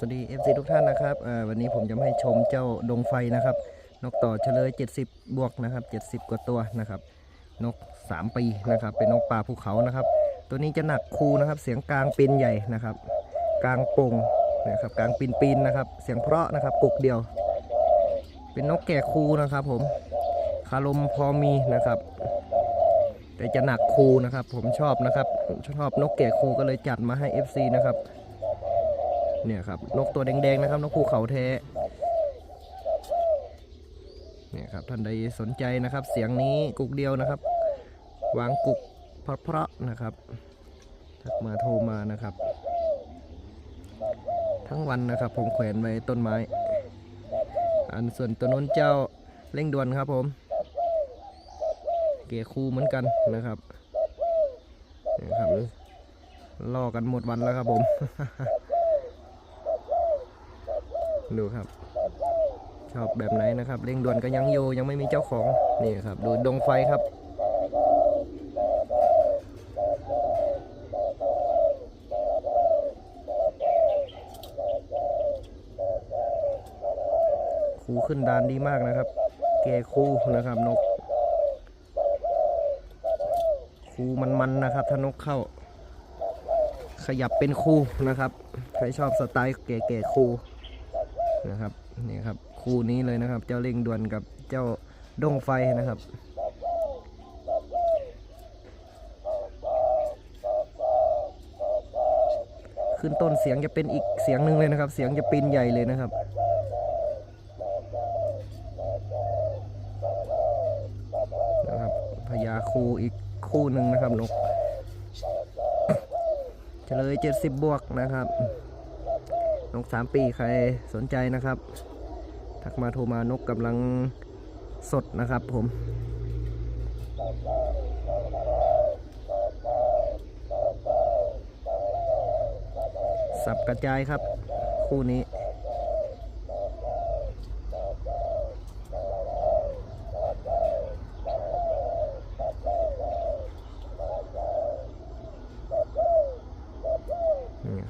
สวัสดี FC ทุกท่านนะครับวันนี้ผมจะมาให้ชมเจ้าดงไฟนะครับ นกต่อเฉลย 70 บวกนะครับ 70 กว่าตัวนะครับ นก 3 ปีนะครับ เป็นนกป่าภูเขานะครับ ตัวนี้จะหนักคูนะครับ เสียงกลางปีนใหญ่นะครับ กลางปงนะครับ กลางปีนปีนนะครับ เสียงเพราะนะครับกุกเดียว เป็นนกแก่คูนะครับ ผมคารมพอมีนะครับแต่จะหนักคูนะครับ ผมชอบนะครับชอบนกแก่คูก็เลยจัดมาให้ FC นะครับ เนี่ยครับนกตัวแดงๆนะครับนกภูเขาแท้เนี่ยครับท่านใดสนใจนะครับ เสียงนี้กุกเดียวนะครับ วางกุกเพราะๆนะครับทักมาโทรมานะครับ ทั้งวันนะครับ ผมแขวนไว้ต้นไม้ อันส่วนตัวน้นเจ้าเร่งด่วนครับผม เกคูเหมือนกันนะครับเนี่ยครับล่อกันหมดวันแล้วครับผม ดูครับ ชอบแบบไหนนะครับเร่งด่วนก็ยังโยยังไม่มีเจ้าของนี่ครับ ดูดงไฟครับคูขึ้นดานดีมากนะครับ แกคูนะครับนกคูมันๆนะครับถ้านกเข้า ขยับเป็นคูนะครับใครชอบสไตล์เก๋ๆคู นะครับนี่ครับคู่นี้เลยนะครับ เจ้าเร่งด่วนกับเจ้าดงไฟนะครับขึ้นต้นเสียงจะเป็นอีกเสียงหนึ่งเลยนะครับ เสียงจะปีนใหญ่เลยนะครับ นะครับพญาคูอีกคู่หนึ่งนะครับนกเฉลยเจ็ดสิบบวกนะครับ นกสามปีใครสนใจนะครับ ทักมาโทรมานกกำลังสดนะครับผม สับกระจายครับ คู่นี้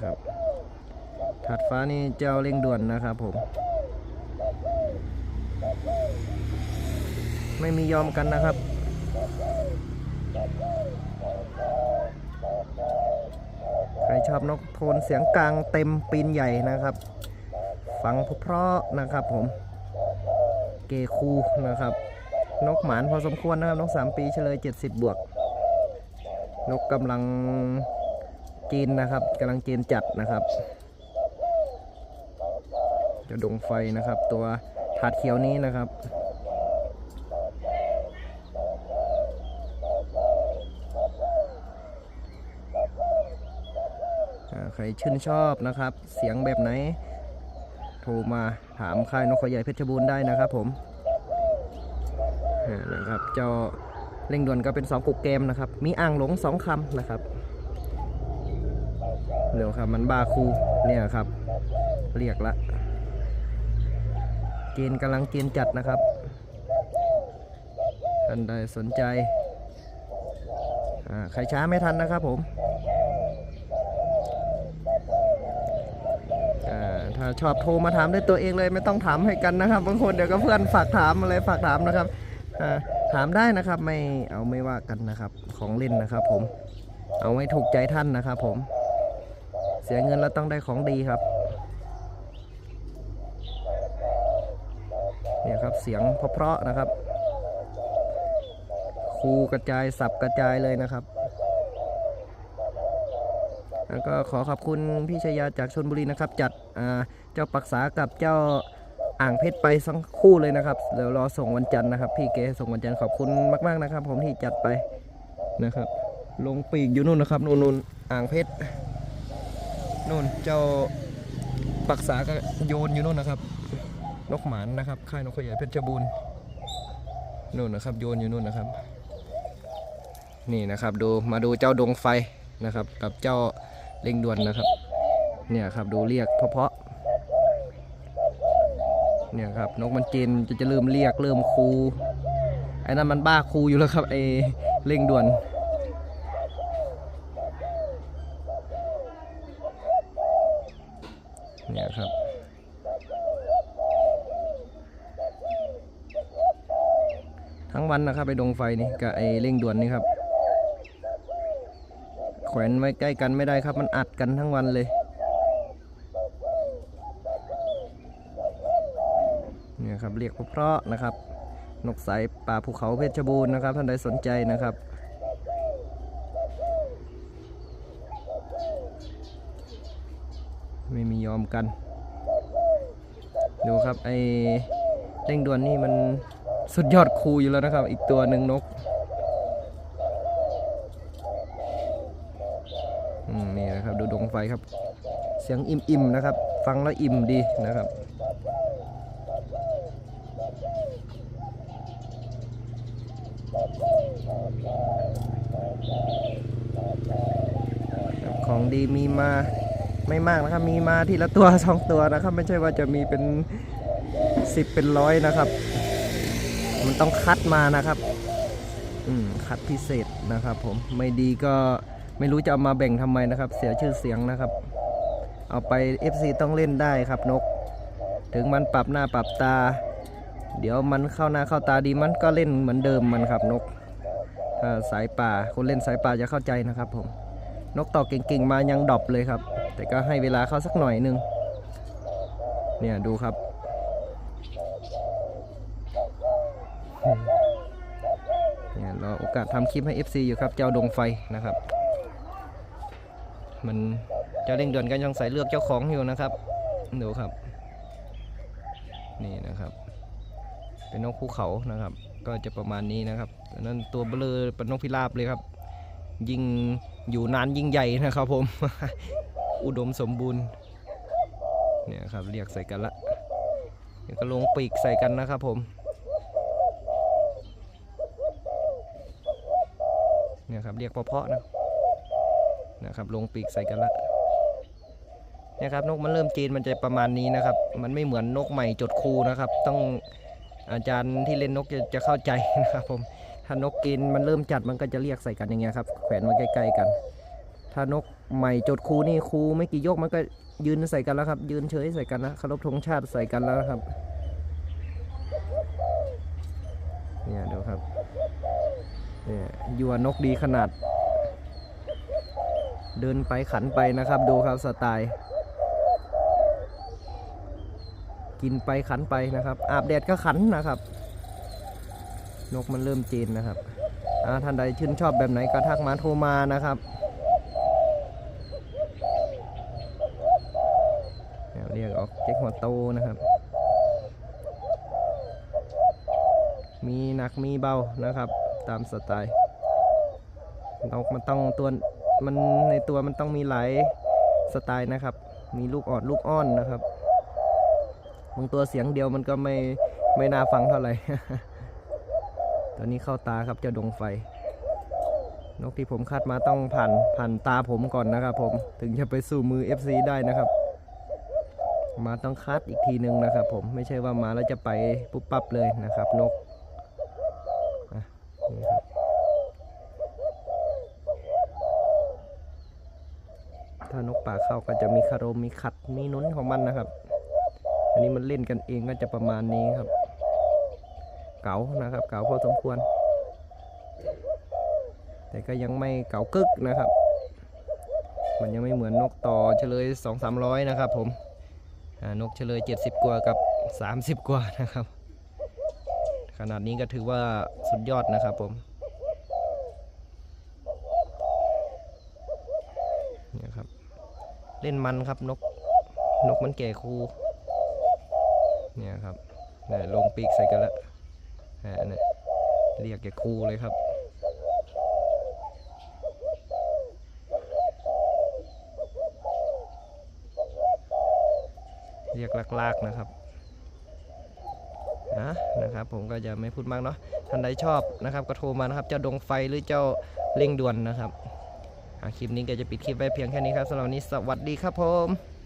ครับ ถัด ฟ้านี่เจ้าเร่งด่วนนะครับผม ไม่มียอมกันนะครับ ใครชอบนกโทนเสียงกลางเต็มปีนใหญ่นะครับ ฟังเพราะนะครับผม เกคูนะครับ นกหมานพอสมควรนะครับ นกสามปีเฉลย70บวก นกกำลังจีนนะครับกำลังจีนจัดนะครับ จะดงไฟนะครับ ตัวถาดเขียวนี้นะครับใครชื่นชอบนะครับ เสียงแบบไหน โทรมาถามค่ายนกเขาใหญ่เพชรบูรณ์ได้นะครับผมนะครับเจ้าเร่งด่วนก็เป็น2กุกเกมนะครับ มีอ่างหลง2คำนะครับเร็วครับมันบาคูเนี่ยครับ เรียกละ กณฑ์กำลังเกณฑ์จัดนะครับท่านใดสนใจใครช้าไม่ทันนะครับผมถ้าชอบโทรมาถามด้วยตัวเองเลยไม่ต้องถามให้กันนะครับ บางคนเดี๋ยวก็เพื่อนฝากถามอะไรฝากถามนะครับถามได้นะครับไม่เอาไม่ว่ากันนะครับของเล่นนะครับ ผม เอาไว้ถูกใจท่านนะครับ ผม เสียเงินแล้วต้องได้ของดีครับ ครับ เสียงเพราะๆนะครับคูกระจายสับกระจายเลยนะครับแล้วก็ขอขอบคุณพี่ชายาจากชนบุรีนะครับ จัดเจ้าปักษากับเจ้าอ่างเพชรไปสังคู่เลยนะครับเดี๋ยวรอส่งวันจันทร์นะครับ พี่เกส่งวันจันทร์ขอบคุณมากๆนะครับ ผมที่จัดไปนะครับ ลงปีกอยู่นู่นนะครับนู่นนู่นอ่างเพชรนู่นเจ้าปักษาก็โยนอยู่นู่นนะครับ นกหมานนะครับค่ายนกขยายเพชรบูรณ์นู่นนะครับ โยนอยู่นู่นนะครับ นี่นะครับดูมาดูเจ้าดวงไฟนะครับ กับเจ้าเล็งด่วนนะครับ เนี่ยครับดูเรียกเพาะๆเนี่ยครับนกมันจีนจะจะเริ่มเรียกเริ่มคูไอ้นั่นมันบ้าคูอยู่แล้วครับไอ้เร่งด่วนเนี่ยครับ ทั้ง วันนะครับไอ้ดงไฟนี่กับไอ้เร่งด่วนนี่ครับ แขวนไว้ใกล้กันไม่ได้ครับ มันอัดกันทั้งวันเลยเนี่ยครับเรียกเพราะๆนะครับ นกสายป่าภูเขาเพชรบูรณ์นะครับ ท่านใดสนใจนะครับไม่มียอมกัน ดูครับไอ้เร่งด่วนนี่มัน สุดยอดคูอยู่แล้วนะครับ อีกตัวหนึ่งนกนี่นะครับ ดูดวงไฟครับ เสียงอิ่มๆนะครับ ฟังแล้วอิ่มดีนะครับของดีมีมาไม่มากนะครับ มีมาทีละตัวสองตัวนะครับ ไม่ใช่ว่าจะมีเป็นสิบเป็นร้อยนะครับ มันต้องคัดมานะครับอืมคัดพิเศษนะครับ ผมไม่ดีก็ไม่รู้จะเอามาแบ่งทำไมนะครับ เสียชื่อเสียงนะครับ เอาไป FC ต้องเล่นได้ครับนก ถึงมันปรับหน้าปรับตา เดี๋ยวมันเข้าหน้าเข้าตาดีมันก็เล่นเหมือนเดิมมันครับนกสายป่าคนเล่นสายป่าจะเข้าใจนะครับผมนกต่อเก่งๆมายังดรอปเลยครับ แต่ก็ให้เวลาเขาสักหน่อยนึงเนี่ยดูครับ เนี่ยรอ โอกาสทำคลิปให้ FC อยู่ครับ เจ้าดวงไฟนะครับ มันเจ้าเร่งเดือนกันยังใส่เลือกเจ้าของอยู่นะครับดูครับ นี่นะครับ เป็นนกภูเขานะครับ ก็จะประมาณนี้นะครับนั้นตัวเบลอเป็นนกพิราบเลยครับ ยิงอยู่นานยิ่งใหญ่นะครับ ผม อุดมสมบูรณ์เนี่ยครับเรียกใส่กันละเดี๋ยวก็ลงปีกใส่กันนะครับผม เรียครับเรียกเพาะๆนะนะครับลงปีกใส่กันละนี่ยครับนกมันเริ่มจีนมันจะประมาณนี้นะครับ มันไม่เหมือนนกใหม่จดคูนะครับ ต้องอาจารย์ที่เล่นนกจะจะเข้าใจนะครับผมถ้านกกินมันเริ่มจัดมันก็จะเรียกใส่กันอย่างเงี้ยครับแขวนมาใกล้ๆกัน ถ้านกใหม่จดคูนี่คูไม่กี่ยกมันก็ยืนใส่กันแล้วครับ ยืนเฉยใส่กันนะคารพธงชาติใส่กันแล้วครับเนี่ยเดี๋ยวครับ เนี่ยยัวนกดีขนาด เดินไปขันไปนะครับ ดูครับสไตล์ กินไปขันไปนะครับ อาบแดดก็ขันนะครับ นกมันเริ่มเจนนะครับท่านใดชื่นชอบแบบไหนก็ทักมาโทรมานะครับเรียกออกเจ๊กหัวโตนะครับ มีหนักมีเบานะครับ ตามสไตล์นกมันต้องตัวมันในตัวมันต้องมีหลายสไตล์นะครับ มีลูกอ่อนลูกอ้อนนะครับบางตัวเสียงเดียวมันก็ไม่ไม่น่าฟังเท่าไหร่ตอนนี้เข้าตาครับเจ้าดงไฟ นกที่ผมคัดมาต้องผ่านผ่านตาผมก่อนนะครับ ผมถึงจะไปสู่มือ FC ได้นะครับ มาต้องคัดอีกทีหนึ่งนะครับ ผมไม่ใช่ว่ามาแล้วจะไปปุ๊บปั๊บเลยนะครับ นกอะนี่ครับถ้านก ป่าเข้าก็จะมีคารมมีขัดมีนุนของมันนะครับ อันนี้มันเล่นกันเองก็จะประมาณนี้ครับ เก๋านะครับ เก๋าพอสมควร แต่ก็ยังไม่เก๋ากึกนะครับ มันยังไม่เหมือนนกต่อเฉลยสองสามร้อยนะครับผมนกเฉลยเจ็ดสิบกว่ากับสามสิบกว่านะครับ ขนาดนี้ก็ถือว่าสุดยอดนะครับผมเนี่ยครับ เล่นมันครับนกนกมันแก่ครูเนี่ยครับเนี่ยลงปีกใส่กันแล้วอ่าเนี่ยเรียกแก่ครูเลยครับเรียกลากๆนะครับนะนะครับ ผมก็จะไม่พูดมากเนาะท่านใดชอบนะครับ ก็โทรมานะครับ เจ้าดวงไฟหรือเจ้าเร่งด่วนนะครับ คลิปนี้ก็จะปิดคลิปไว้เพียงแค่นี้ครับสำหรับวันนี้สวัสดีครับผม